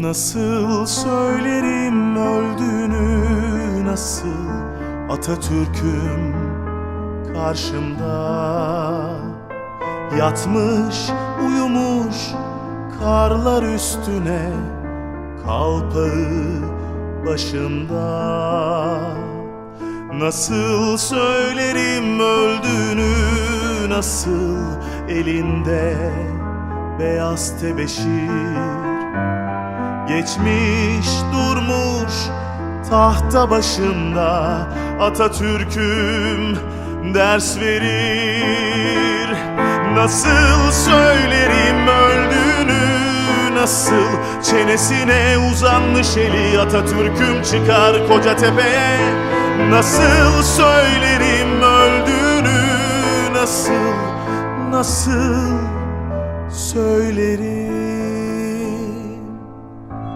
Nasıl söylerim öldüğünü nasıl Atatürk'üm karşımda Yatmış uyumuş karlar üstüne Kalpağı başında Nasıl söylerim öldüğünü nasıl elinde beyaz tebeşir Geçmiş durmuş tahta başında Atatürk'üm ders verir. Nasıl söylerim öldüğünü nasıl Çenesine uzanmış eli Atatürk'üm çıkar koca tepeye. Nasıl söylerim öldüğünü nasıl Nasıl söylerim